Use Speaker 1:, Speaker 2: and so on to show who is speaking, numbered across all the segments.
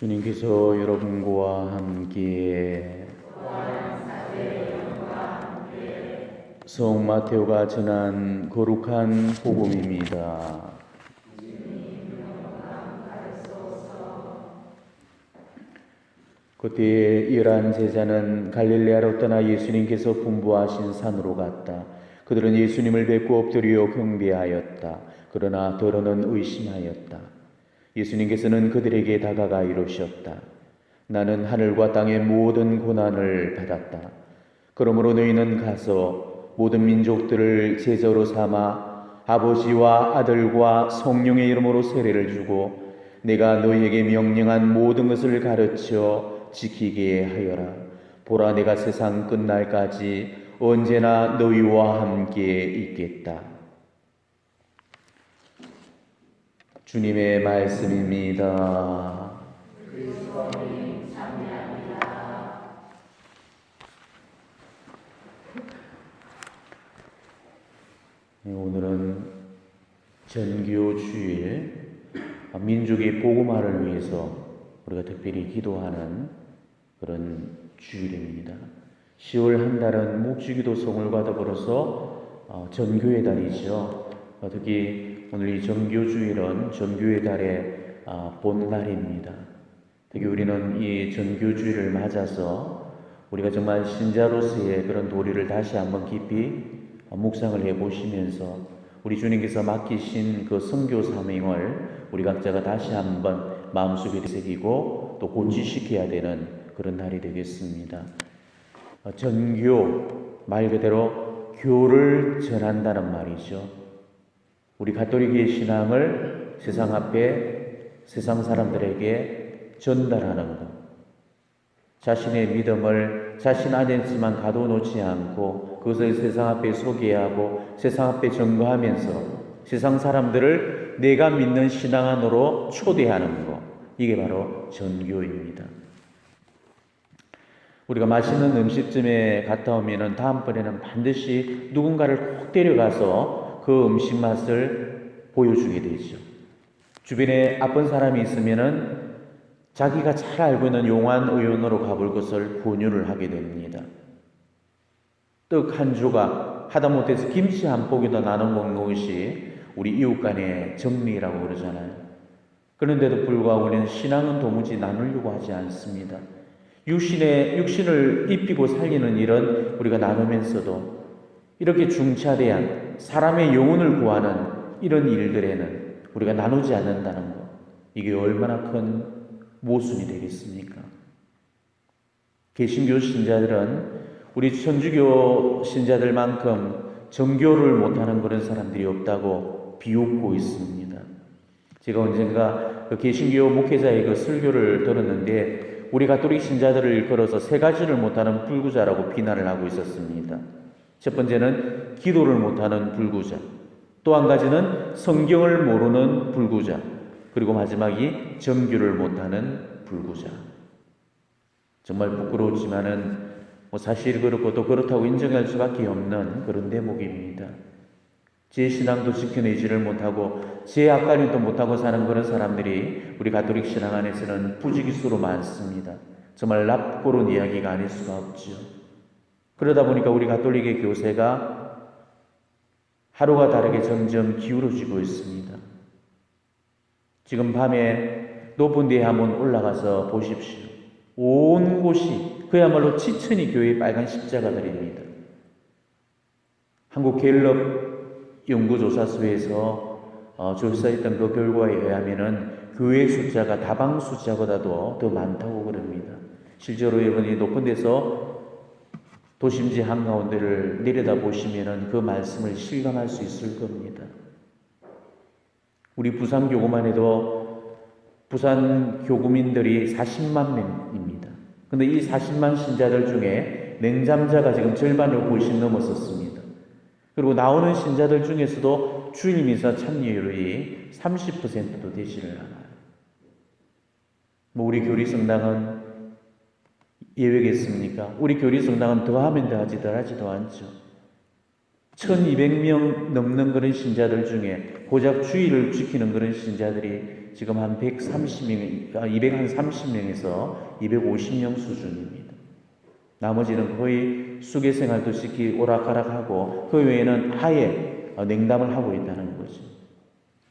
Speaker 1: 주님께서 여러분과 함께 성 마테오가 전한 거룩한 복음입니다. 그때 열한 제자는 갈릴레아로 떠나 예수님께서 분부하신 산으로 갔다. 그들은 예수님을 뵙고 엎드려 경배하였다. 그러나 더러는 의심하였다. 예수님께서는 그들에게 다가가 이르셨다. 나는 하늘과 땅의 모든 고난을 받았다. 그러므로 너희는 가서 모든 민족들을 제자로 삼아 아버지와 아들과 성령의 이름으로 세례를 주고 내가 너희에게 명령한 모든 것을 가르쳐 지키게 하여라. 보라 내가 세상 끝날까지 언제나 너희와 함께 있겠다. 주님의 말씀입니다. 네, 오늘은 전교 주일 민족의 복음화를 위해서 우리가 특별히 기도하는 그런 주일입니다. 10월 한 달은 묵주기도 성을과 더불어서 어, 전교의 달이죠. 어, 특히 오늘 이 전교주일은 전교의 달의 아, 본날입니다. 특히 우리는 이 전교주일을 맞아서 우리가 정말 신자로서의 그런 도리를 다시 한번 깊이 묵상을 해보시면서 우리 주님께서 맡기신 그 성교 사명을 우리 각자가 다시 한번 마음속에 새기고 또 고치시켜야 되는 그런 날이 되겠습니다. 어, 전교 말 그대로 교를 전한다는 말이죠. 우리 가톨릭의 신앙을 세상 앞에 세상 사람들에게 전달하는 것. 자신의 믿음을 자신 안에서만 가둬놓지 않고 그것을 세상 앞에 소개하고 세상 앞에 증거하면서 세상 사람들을 내가 믿는 신앙 안으로 초대하는 것. 이게 바로 전교입니다. 우리가 맛있는 음식점에 갔다 오면은 다음번에는 반드시 누군가를 꼭 데려가서 그 음식 맛을 보여주게 되죠. 주변에 아픈 사람이 있으면은 자기가 잘 알고 있는 용한 의원으로 가볼 것을 권유를 하게 됩니다. 떡 한 조각 하다못해서 김치 한 포기도 나눠 먹는 것이 우리 이웃 간의 정리라고 그러잖아요. 그런데도 불구하고 우리는 신앙은 도무지 나누려고 하지 않습니다. 육신의 육신을 입히고 살리는 일은 우리가 나누면서도 이렇게 중차대한 사람의 영혼을 구하는 이런 일들에는 우리가 나누지 않는다는 것. 이게 얼마나 큰 모순이 되겠습니까? 개신교 신자들은 우리 천주교 신자들만큼 정교를 못하는 그런 사람들이 없다고 비웃고 있습니다. 제가 언젠가 그 개신교 목회자의 그 설교를 들었는데 우리 가톨릭 신자들을 일컬어서 세 가지를 못하는 불구자라고 비난을 하고 있었습니다. 첫 번째는 기도를 못하는 불구자. 또 한 가지는 성경을 모르는 불구자. 그리고 마지막이 정규를 못하는 불구자. 정말 부끄러웠지만은 뭐 사실 그렇고 또 그렇다고 인정할 수밖에 없는 그런 대목입니다. 제 신앙도 지켜내지를 못하고 제 앞가림도 못하고 사는 그런 사람들이 우리 가톨릭 신앙 안에서는 부지기수로 많습니다. 정말 납고른 이야기가 아닐 수가 없죠. 그러다 보니까 우리 가톨릭의 교세가 하루가 다르게 점점 기울어지고 있습니다. 지금 밤에 높은 데에 한번 올라가서 보십시오. 온 곳이 그야말로 치천이 교회의 빨간 십자가들입니다. 한국 갤럽 연구조사소에서 어, 조사했던 그 결과에 의하면은 교회 숫자가 다방 숫자보다도 더 많다고 그럽니다. 실제로 여러분이 높은 데서 도심지 한가운데를 내려다 보시면은 그 말씀을 실감할 수 있을 겁니다. 우리 부산 교구만 해도 부산 교구민들이 40만 명입니다. 근데 이 40만 신자들 중에 냉잠자가 지금 절반을 훨씬 넘었었습니다. 그리고 나오는 신자들 중에서도 주일 미사 참여율이 30%도 되지를 않아요. 뭐 우리 교리 성당은 예외겠습니까? 우리 교리 성당은 더하면 더하지 덜하지도 않죠. 1200명 넘는 그런 신자들 중에 고작 주의를 지키는 그런 신자들이 지금 한 130명, 230명에서 250명 수준입니다. 나머지는 거의 수계 생활도 시키 오락가락하고 그 외에는 아예 냉담을 하고 있다는 거죠.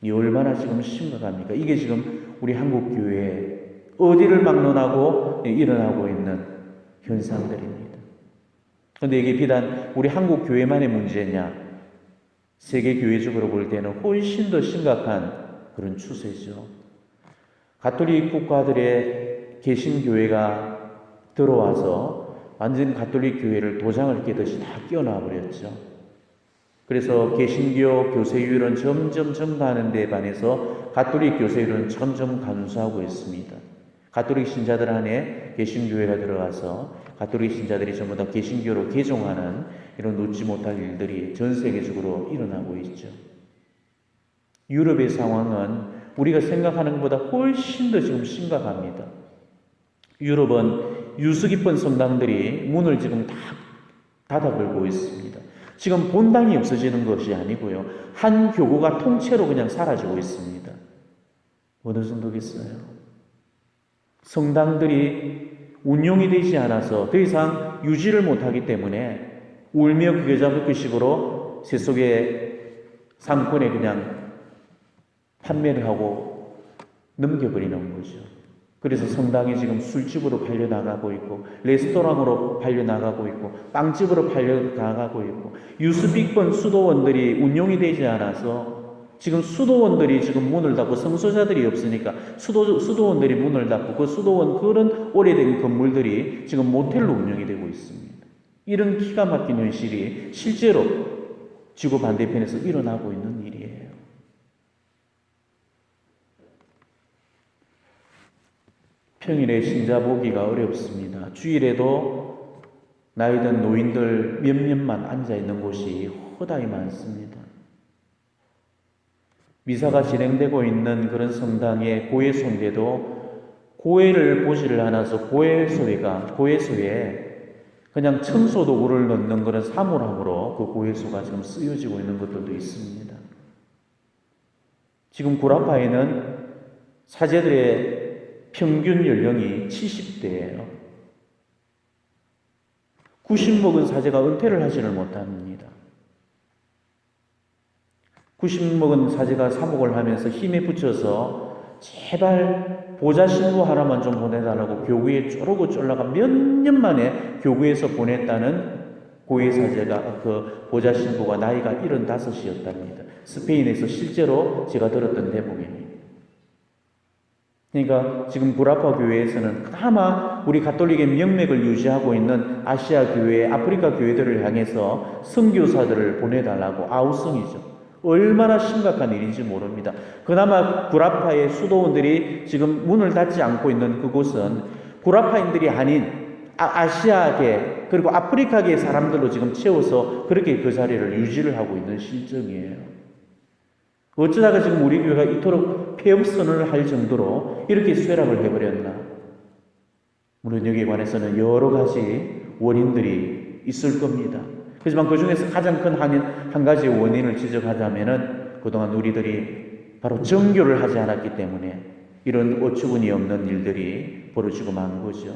Speaker 1: 이 얼마나 지금 심각합니까? 이게 지금 우리 한국 교회에 어디를 막론하고 일어나고 있는 현상들입니다. 그런데 이게 비단 우리 한국 교회만의 문제냐? 세계 교회적으로 볼 때는 훨씬 더 심각한 그런 추세죠. 가톨릭 국가들의 개신 교회가 들어와서 완전 가톨릭 교회를 도장을 깨듯이 다 끼워놔 버렸죠. 그래서 개신교 교세율은 점점 증가하는 데 반해서 가톨릭 교세율은 점점 감소하고 있습니다. 가톨릭 신자들 안에 개신교회가 들어가서 가톨릭 신자들이 전부 다 개신교로 개종하는 이런 놓지 못할 일들이 전 세계적으로 일어나고 있죠. 유럽의 상황은 우리가 생각하는 것보다 훨씬 더 지금 심각합니다. 유럽은 유수 깊은 성당들이 문을 지금 다 닫아 걸고 있습니다. 지금 본당이 없어지는 것이 아니고요. 한 교구가 통째로 그냥 사라지고 있습니다. 어느 정도겠어요? 성당들이 운용이 되지 않아서 더 이상 유지를 못하기 때문에 울며 기계자 먹기식으로 세속의 상권에 그냥 판매를 하고 넘겨버리는 거죠. 그래서 성당이 지금 술집으로 팔려 나가고 있고 레스토랑으로 팔려 나가고 있고 빵집으로 팔려 나가고 있고 유수빅번 수도원들이 운용이 되지 않아서 지금 수도원들이 지금 문을 닫고 성소자들이 없으니까 수도 수도원들이 문을 닫고 그 수도원 그런 오래된 건물들이 지금 모텔로 운영이 되고 있습니다. 이런 기가 막힌 현실이 실제로 지구 반대편에서 일어나고 있는 일이에요. 평일에 신자 보기가 어렵습니다. 주일에도 나이든 노인들 몇몇만 앉아 있는 곳이 허다히 많습니다. 미사가 진행되고 있는 그런 성당의 고해소인데도 고해를 보지를 않아서 고해소회가 고해소에 그냥 청소 도구를 넣는 그런 사물함으로 그 고해소가 지금 쓰여지고 있는 것들도 있습니다. 지금 구라파에는 사제들의 평균 연령이 70대예요. 90 먹은 사제가 은퇴를 하지를 못합니다. 90 먹은 사제가 사목을 하면서 힘에 붙여서 제발 보좌 신부 하나만 좀 보내달라고 교구에 쪼르고 쫄라가 몇 년 만에 교구에서 보냈다는 고위 사제가 그 보좌 신부가 나이가 75이었답니다. 스페인에서 실제로 제가 들었던 대목입니다. 그러니까 지금 구라파 교회에서는 그나마 우리 가톨릭의 명맥을 유지하고 있는 아시아 교회, 아프리카 교회들을 향해서 선교사들을 보내달라고 아우성이죠. 얼마나 심각한 일인지 모릅니다. 그나마 구라파의 수도원들이 지금 문을 닫지 않고 있는 그곳은 구라파인들이 아닌 아, 아시아계 그리고 아프리카계 사람들로 지금 채워서 그렇게 그 자리를 유지를 하고 있는 실정이에요. 어쩌다가 지금 우리 교회가 이토록 폐업선언을 할 정도로 이렇게 쇠락을 해버렸나? 물론 여기에 관해서는 여러 가지 원인들이 있을 겁니다. 하지만 그 중에서 가장 큰 한, 한 가지 원인을 지적하자면은 그동안 우리들이 바로 정교를 하지 않았기 때문에 이런 어처구니 없는 일들이 벌어지고 만 거죠.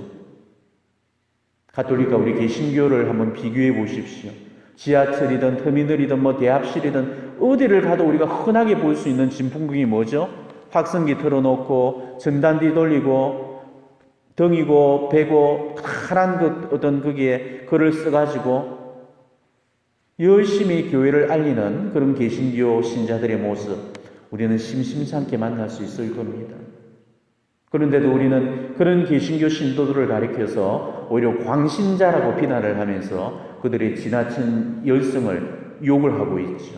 Speaker 1: 가톨릭과 우리 개신교를 한번 비교해 보십시오. 지하철이든 터미널이든 뭐 대합실이든 어디를 가도 우리가 흔하게 볼 수 있는 진풍경이 뭐죠? 확성기 틀어놓고 전단지 돌리고 등이고 배고 파란 그 어떤 거기에 글을 써가지고 열심히 교회를 알리는 그런 개신교 신자들의 모습 우리는 심심찮게 만날 수 있을 겁니다. 그런데도 우리는 그런 개신교 신도들을 가리켜서 오히려 광신자라고 비난을 하면서 그들의 지나친 열성을 욕을 하고 있죠.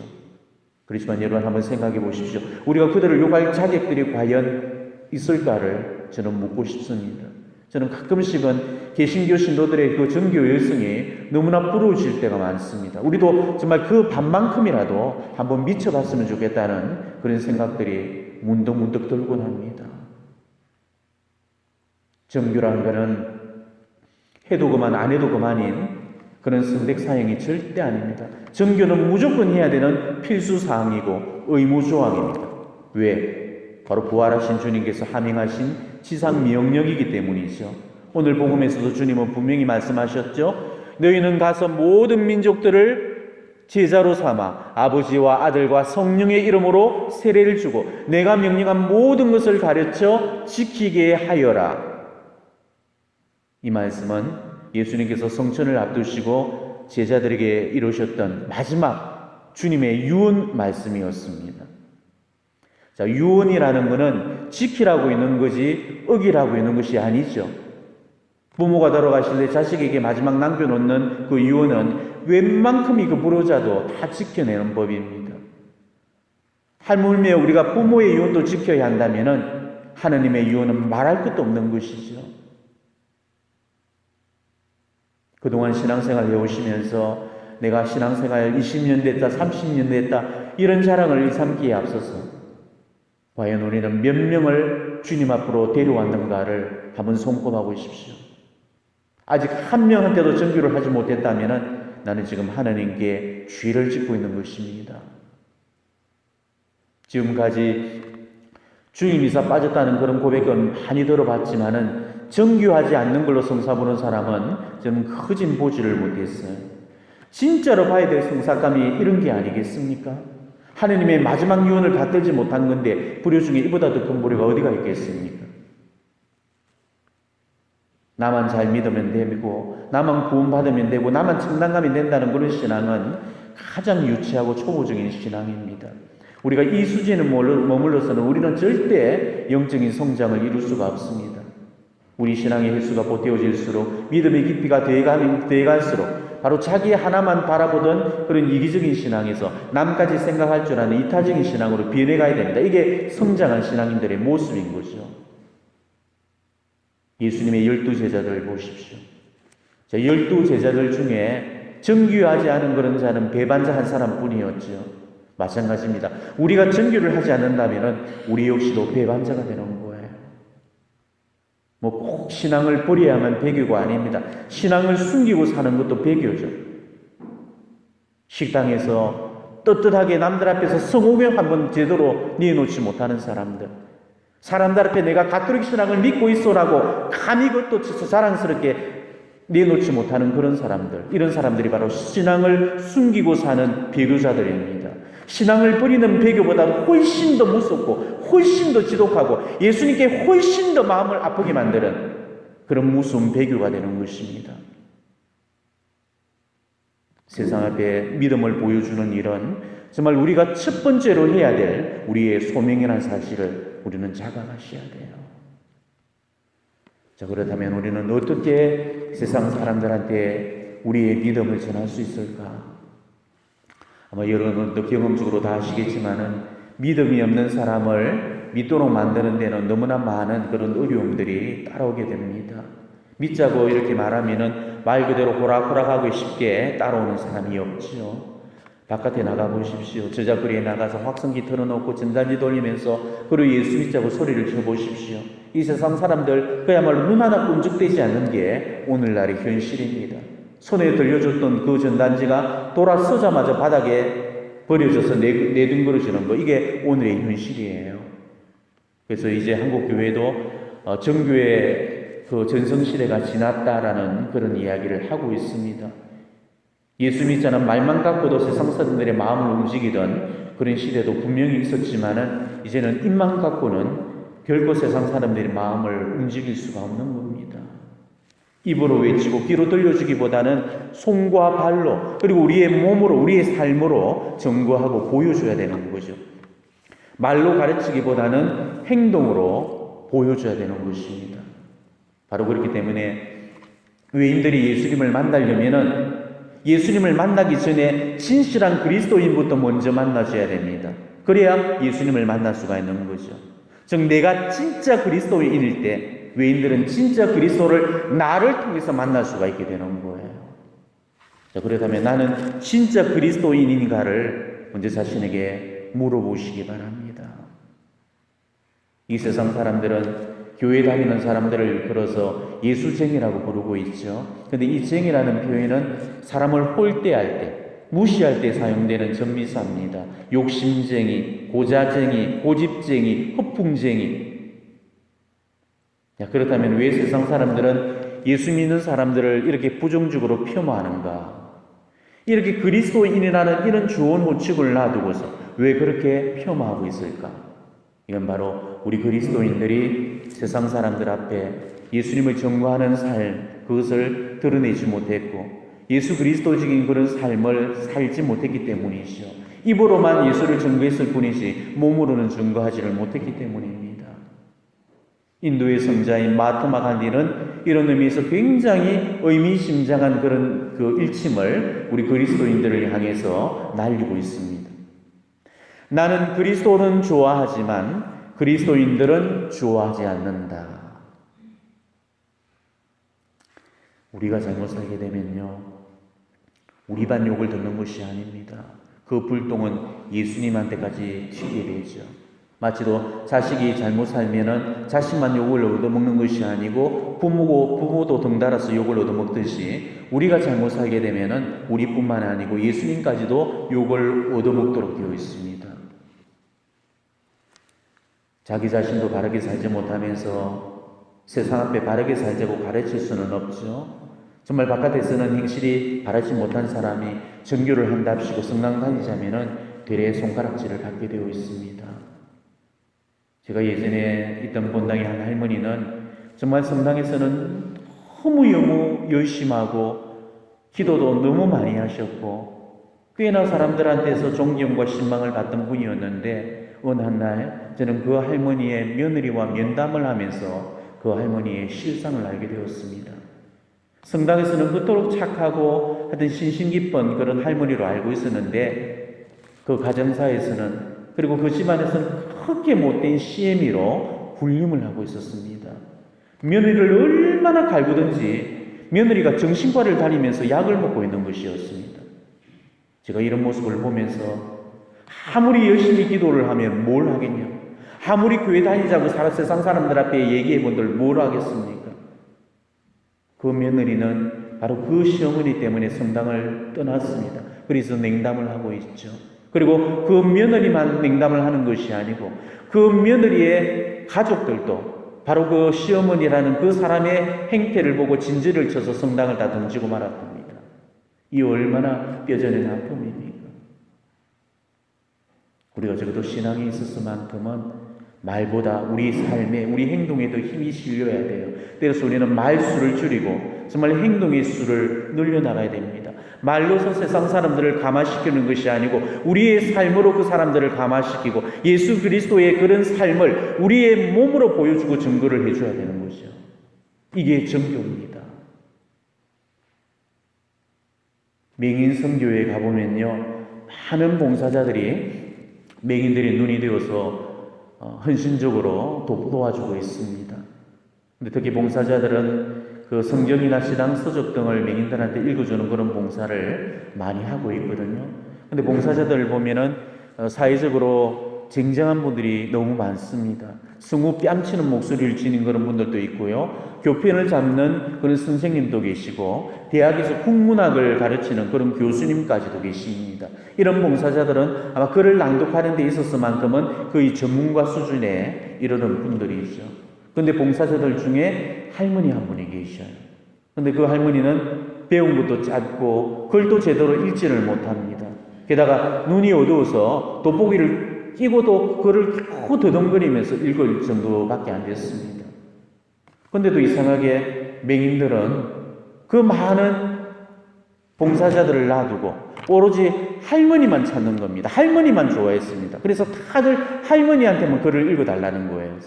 Speaker 1: 그렇지만 여러분 한번 생각해 보십시오. 우리가 그들을 욕할 자격들이 과연 있을까를 저는 묻고 싶습니다. 저는 가끔씩은 개신교 신도들의 그 정교 열성이 너무나 부러워질 때가 많습니다. 우리도 정말 그 반만큼이라도 한번 미쳐봤으면 좋겠다는 그런 생각들이 문득문득 들곤 합니다. 정교라는 것은 해도 그만 안 해도 그만인 그런 선택 사형이 절대 아닙니다. 정교는 무조건 해야 되는 필수 사항이고 의무 조항입니다. 왜? 바로 부활하신 주님께서 함행하신 지상 명령이기 때문이죠. 오늘 복음에서도 주님은 분명히 말씀하셨죠. 너희는 가서 모든 민족들을 제자로 삼아 아버지와 아들과 성령의 이름으로 세례를 주고 내가 명령한 모든 것을 가르쳐 지키게 하여라. 이 말씀은 예수님께서 성천을 앞두시고 제자들에게 이루셨던 마지막 주님의 유언 말씀이었습니다. 자, 유언이라는 것은 지키라고 있는 것이 어기라고 있는 것이 아니죠. 부모가 돌아가실 때 자식에게 마지막 남겨놓는 그 유언은 웬만큼이 그 불효자도 다 지켜내는 법입니다. 할물며 우리가 부모의 유언도 지켜야 한다면은 하느님의 유언은 말할 것도 없는 것이죠. 그동안 신앙생활 해오시면서 내가 신앙생활 20년 됐다, 30년 됐다, 이런 자랑을 삼기에 앞서서 과연 우리는 몇 명을 주님 앞으로 데려왔는가를 한번 손꼽아 보십시오. 아직 한 명한테도 정규를 하지 못했다면 나는 지금 하나님께 죄를 짓고 있는 것입니다. 지금까지 주님 이사 빠졌다는 그런 고백은 많이 들어봤지만은 정규하지 않는 걸로 성사 보는 사람은 저는 크진 보지를 못했어요. 진짜로 봐야 될 성사감이 이런 게 아니겠습니까? 하느님의 마지막 유언을 받들지 못한 건데 불효 중에 이보다 더 큰 불효가 어디가 있겠습니까? 나만 잘 믿으면 되고 나만 구원받으면 되고 나만 청단감이 된다는 그런 신앙은 가장 유치하고 초보적인 신앙입니다. 우리가 이 수준에 머물러서는 우리는 절대 영적인 성장을 이룰 수가 없습니다. 우리 신앙의 횟수가 보태어질수록 믿음의 깊이가 되어갈수록 바로 자기 하나만 바라보던 그런 이기적인 신앙에서 남까지 생각할 줄 아는 이타적인 신앙으로 변해가야 됩니다. 이게 성장한 신앙인들의 모습인 거죠. 예수님의 열두 제자들 보십시오. 자, 열두 제자들 중에 정규하지 않은 그런 자는 배반자 한 사람뿐이었죠. 마찬가지입니다. 우리가 정규를 하지 않는다면 우리 역시도 배반자가 되는 거예요. 뭐 꼭 신앙을 버려야만 배교가 아닙니다. 신앙을 숨기고 사는 것도 배교죠. 식당에서 떳떳하게 남들 앞에서 성호명 한번 제대로 내놓지 못하는 사람들. 사람들 앞에 내가 가톨릭 신앙을 믿고 있어라고 감히 그것도 자랑스럽게 내놓지 못하는 그런 사람들. 이런 사람들이 바로 신앙을 숨기고 사는 배교자들입니다. 신앙을 버리는 배교보다 훨씬 더 무섭고 훨씬 더 지독하고 예수님께 훨씬 더 마음을 아프게 만드는 그런 무서운 배교가 되는 것입니다. 세상 앞에 믿음을 보여주는 일은 정말 우리가 첫 번째로 해야 될 우리의 소명이라는 사실을 우리는 자각하셔야 돼요. 자, 그렇다면 우리는 어떻게 세상 사람들한테 우리의 믿음을 전할 수 있을까? 아마 여러분도 경험적으로 다 아시겠지만은 믿음이 없는 사람을 믿도록 만드는 데는 너무나 많은 그런 어려움들이 따라오게 됩니다. 믿자고 이렇게 말하면은 말 그대로 호락호락하고 쉽게 따라오는 사람이 없지요. 바깥에 나가 보십시오. 저작거리에 나가서 확성기 틀어놓고 전단지 돌리면서 그리고 예수 믿자고 소리를 쳐 보십시오. 이 세상 사람들 그야말로 눈 하나 끔찍되지 않는 게 오늘날의 현실입니다. 손에 들려줬던 그 전단지가 돌아 서자마자 바닥에 버려져서 내둥그러지는 거 이게 오늘의 현실이에요. 그래서 이제 한국 교회도 어, 정교의 그 전성 시대가 지났다라는 그런 이야기를 하고 있습니다. 예수 믿자는 말만 갖고도 세상 사람들의 마음을 움직이던 그런 시대도 분명히 있었지만은 이제는 입만 갖고는 결코 세상 사람들의 마음을 움직일 수가 없는 겁니다. 입으로 외치고 귀로 들려주기보다는 손과 발로 그리고 우리의 몸으로 우리의 삶으로 증거하고 보여줘야 되는 거죠. 말로 가르치기보다는 행동으로 보여줘야 되는 것입니다. 바로 그렇기 때문에 외인들이 예수님을 만나려면은 예수님을 만나기 전에 진실한 그리스도인부터 먼저 만나줘야 됩니다. 그래야 예수님을 만날 수가 있는 거죠. 즉 내가 진짜 그리스도인일 때 외인들은 진짜 그리스도를 나를 통해서 만날 수가 있게 되는 거예요. 자, 그렇다면 나는 진짜 그리스도인인가를 먼저 자신에게 물어보시기 바랍니다. 이 세상 사람들은 교회 다니는 사람들을 걸어서 예수쟁이라고 부르고 있죠. 근데 이 쟁이라는 표현은 사람을 홀대할 때, 무시할 때 사용되는 전미사입니다. 욕심쟁이, 고자쟁이, 고집쟁이, 허풍쟁이. 야, 그렇다면 왜 세상 사람들은 예수 믿는 사람들을 이렇게 부정적으로 폄하하는가? 이렇게 그리스도인이라는 이런 주원 호축을 놔두고서 왜 그렇게 폄하하고 있을까? 이건 바로 우리 그리스도인들이 세상 사람들 앞에 예수님을 증거하는 삶, 그것을 드러내지 못했고, 예수 그리스도적인 그런 삶을 살지 못했기 때문이죠. 입으로만 예수를 증거했을 뿐이지, 몸으로는 증거하지를 못했기 때문입니다. 인도의 성자인 마트마 간디는 이런 의미에서 굉장히 의미심장한 그런 그 일침을 우리 그리스도인들을 향해서 날리고 있습니다. 나는 그리스도는 좋아하지만 그리스도인들은 좋아하지 않는다. 우리가 잘못 살게 되면요. 우리 반 욕을 듣는 것이 아닙니다. 그 불똥은 예수님한테까지 튀게 되죠. 마치도 자식이 잘못 살면은 자식만 욕을 얻어먹는 것이 아니고 부모고 부모도 덩달아서 욕을 얻어먹듯이 우리가 잘못 살게 되면은 우리뿐만 아니고 예수님까지도 욕을 얻어먹도록 되어 있습니다. 자기 자신도 바르게 살지 못하면서 세상 앞에 바르게 살자고 가르칠 수는 없죠. 정말 바깥에서는 행실이 바르지 못한 사람이 정교를 한답시고 성당 다니자면은 되레 손가락질을 받게 되어 있습니다. 제가 예전에 있던 본당의 한 할머니는 정말 성당에서는 너무 너무 열심하고 기도도 너무 많이 하셨고 꽤나 사람들한테서 존경과 신망을 받던 분이었는데 어느 한날 저는 그 할머니의 며느리와 면담을 하면서 그 할머니의 실상을 알게 되었습니다. 성당에서는 그토록 착하고 하여튼 신신 깊은 그런 할머니로 알고 있었는데 그 가정사에서는 그리고 그 집안에서는 크게 못된 시애미로 군림을 하고 있었습니다. 며느리를 얼마나 갈구든지 며느리가 정신과를 다니면서 약을 먹고 있는 것이었습니다. 제가 이런 모습을 보면서 아무리 열심히 기도를 하면 뭘 하겠냐? 아무리 교회 다니자고 살아 세상 사람들 앞에 얘기해 본들 뭘 하겠습니까? 그 며느리는 바로 그 시어머니 때문에 성당을 떠났습니다. 그래서 냉담을 하고 있죠. 그리고 그 며느리만 냉담을 하는 것이 아니고 그 며느리의 가족들도 바로 그 시어머니라는 그 사람의 행태를 보고 진지를 쳐서 성당을 다 던지고 말았답니다. 이 얼마나 뼈저린 아픔입니까? 우리가 적어도 신앙에 있어서만큼은 말보다 우리 삶에, 우리 행동에도 힘이 실려야 돼요. 때로서 우리는 말수를 줄이고 정말 행동의 수를 늘려나가야 됩니다. 말로서 세상 사람들을 감화시키는 것이 아니고 우리의 삶으로 그 사람들을 감화시키고 예수 그리스도의 그런 삶을 우리의 몸으로 보여주고 증거를 해줘야 되는 거죠. 이게 정교입니다. 맹인 성교에 가보면요. 많은 봉사자들이 맹인들의 눈이 되어서 어, 헌신적으로 도와주고 있습니다. 근데 특히 봉사자들은 그 성경이나 신앙 서적 등을 맹인들한테 읽어주는 그런 봉사를 많이 하고 있거든요. 근데 봉사자들 보면은 어, 사회적으로 쟁쟁한 분들이 너무 많습니다. 승우 뺨치는 목소리를 지닌 그런 분들도 있고요. 교편을 잡는 그런 선생님도 계시고, 대학에서 국문학을 가르치는 그런 교수님까지도 계십니다. 이런 봉사자들은 아마 글을 낭독하는 데 있어서만큼은 거의 전문가 수준에 이르는 분들이죠. 근데 봉사자들 중에 할머니 한 분이 계셔요. 근데 그 할머니는 배운 것도 짧고 글도 제대로 읽지를 못합니다. 게다가 눈이 어두워서 돋보기를 끼고도 글을 겨우 더듬거리면서 읽을 정도밖에 안 됐습니다. 근데도 이상하게 맹인들은 그 많은 봉사자들을 놔두고 오로지 할머니만 찾는 겁니다. 할머니만 좋아했습니다. 그래서 다들 할머니한테만 글을 읽어달라는 거예요.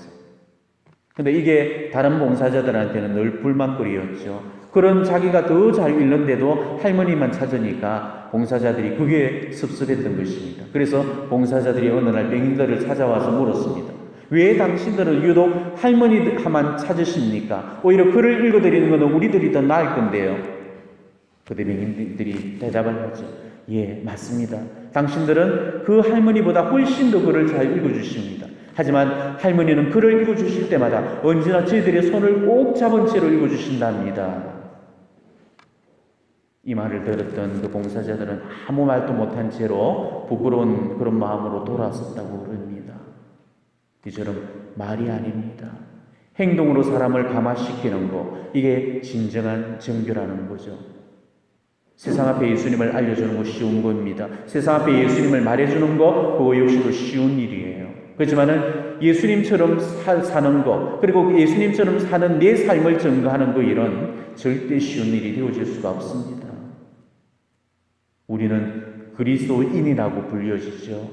Speaker 1: 근데 이게 다른 봉사자들한테는 늘 불만거리였죠. 그런 자기가 더 잘 읽는데도 할머니만 찾으니까 봉사자들이 그게 섭섭했던 것입니다. 그래서 봉사자들이 어느 날 맹인들을 찾아와서 물었습니다. 왜 당신들은 유독 할머니만 찾으십니까? 오히려 글을 읽어드리는 것은 우리들이 더 나을 건데요. 그때 맹인들이 대답을 하죠. 예, 맞습니다. 당신들은 그 할머니보다 훨씬 더 글을 잘 읽어주십니다. 하지만 할머니는 글을 읽어주실 때마다 언제나 저희들의 손을 꼭 잡은 채로 읽어주신답니다. 이 말을 들었던 그 봉사자들은 아무 말도 못한 채로 부끄러운 그런 마음으로 돌아섰다고 그럽니다. 이처럼 말이 아닙니다. 행동으로 사람을 감화시키는 거, 이게 진정한 정교라는 거죠. 세상 앞에 예수님을 알려주는 거 쉬운 겁니다. 세상 앞에 예수님을 말해주는 거, 그거 역시도 쉬운 일이에요. 그렇지만은 예수님처럼 사, 사는 거, 그리고 예수님처럼 사는 내 삶을 증거하는 거, 이런 절대 쉬운 일이 되어질 수가 없습니다. 우리는 그리스도인이라고 불려지죠.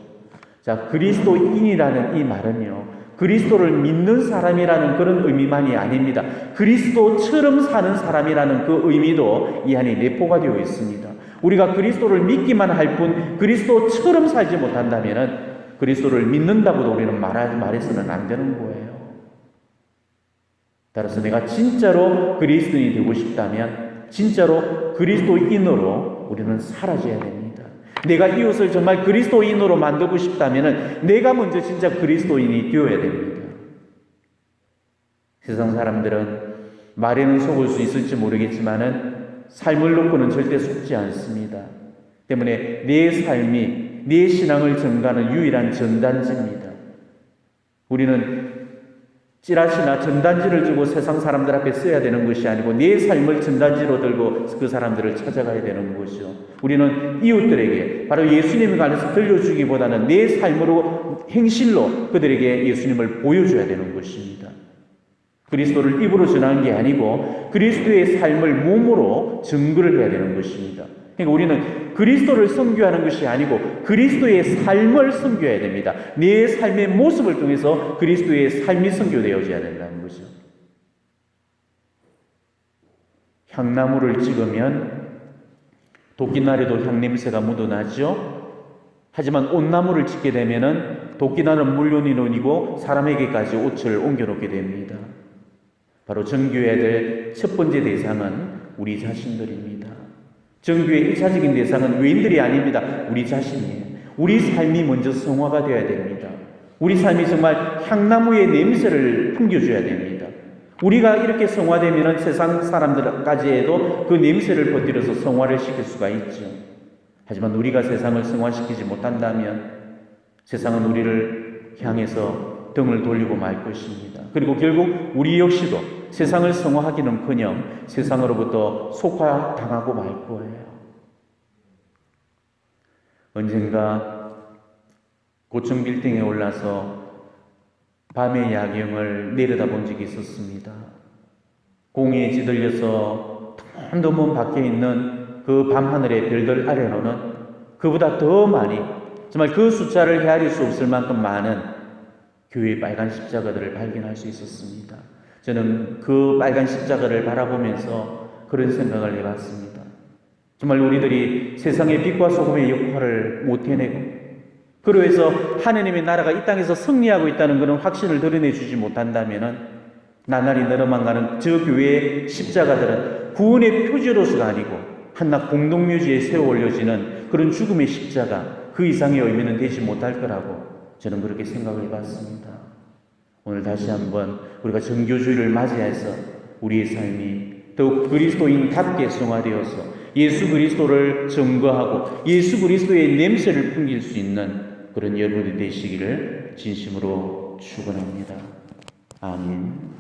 Speaker 1: 자, 그리스도인이라는 이 말은요, 그리스도를 믿는 사람이라는 그런 의미만이 아닙니다. 그리스도처럼 사는 사람이라는 그 의미도 이 안에 내포가 되어 있습니다. 우리가 그리스도를 믿기만 할 뿐 그리스도처럼 살지 못한다면 그리스도를 믿는다고도 우리는 말하, 말해서는 안 되는 거예요. 따라서 내가 진짜로 그리스도인이 되고 싶다면 진짜로 그리스도인으로 우리는 사라져야 됩니다. 내가 이웃을 정말 그리스도인으로 만들고 싶다면 내가 먼저 진짜 그리스도인이 되어야 됩니다. 세상 사람들은 말에는 속을 수 있을지 모르겠지만은 삶을 놓고는 절대 속지 않습니다. 때문에 내 삶이 내 신앙을 증가하는 유일한 전단지입니다. 우리는 찌라시나 전단지를 주고 세상 사람들 앞에 써야 되는 것이 아니고 내 삶을 전단지로 들고 그 사람들을 찾아가야 되는 것이죠. 우리는 이웃들에게 바로 예수님에 관해서 들려주기보다는 내 삶으로 행실로 그들에게 예수님을 보여줘야 되는 것입니다. 그리스도를 입으로 전하는 게 아니고 그리스도의 삶을 몸으로 증거를 해야 되는 것입니다. 그러니까 우리는 그리스도를 섬교하는 것이 아니고 그리스도의 삶을 섬교해야 됩니다. 내 삶의 모습을 통해서 그리스도의 삶이 섬교되어져야 된다는 거죠. 향나무를 찍으면 도끼날에도 향냄새가 묻어나죠. 하지만 온나무를 찍게 되면은 도끼날은 물론이론이고 사람에게까지 옷을 옮겨놓게 됩니다. 바로 정교해야 될 첫 번째 대상은 우리 자신들입니다. 정교의 1차적인 대상은 외인들이 아닙니다. 우리 자신이에요. 우리 삶이 먼저 성화가 되어야 됩니다. 우리 삶이 정말 향나무의 냄새를 풍겨줘야 됩니다. 우리가 이렇게 성화되면 세상 사람들까지 해도 그 냄새를 퍼뜨려서 성화를 시킬 수가 있죠. 하지만 우리가 세상을 성화시키지 못한다면 세상은 우리를 향해서 등을 돌리고 말 것입니다. 그리고 결국 우리 역시도 세상을 성화하기는커녕 세상으로부터 속화당하고 말 거예요. 언젠가 고층 빌딩에 올라서 밤의 야경을 내려다본 적이 있었습니다. 공에 찌들려서 덤덤 박혀 있는 그 밤하늘의 별들 아래로는 그보다 더 많이 정말 그 숫자를 헤아릴 수 없을 만큼 많은 교회의 빨간 십자가들을 발견할 수 있었습니다. 저는 그 빨간 십자가를 바라보면서 그런 생각을 해봤습니다. 정말 우리들이 세상의 빛과 소금의 역할을 못 해내고 그로 해서 하느님의 나라가 이 땅에서 승리하고 있다는 그런 확신을 드러내주지 못한다면 나날이 늘어만 가는 저 교회의 십자가들은 구원의 표지로서가 아니고 한낱 공동묘지에 세워 올려지는 그런 죽음의 십자가 그 이상의 의미는 되지 못할 거라고 저는 그렇게 생각을 해봤습니다. 오늘 다시 한번 우리가 정교주의를 맞이해서 우리의 삶이 더욱 그리스도인답게 성화되어서 예수 그리스도를 증거하고 예수 그리스도의 냄새를 풍길 수 있는 그런 여러분이 되시기를 진심으로 축원합니다. 아멘.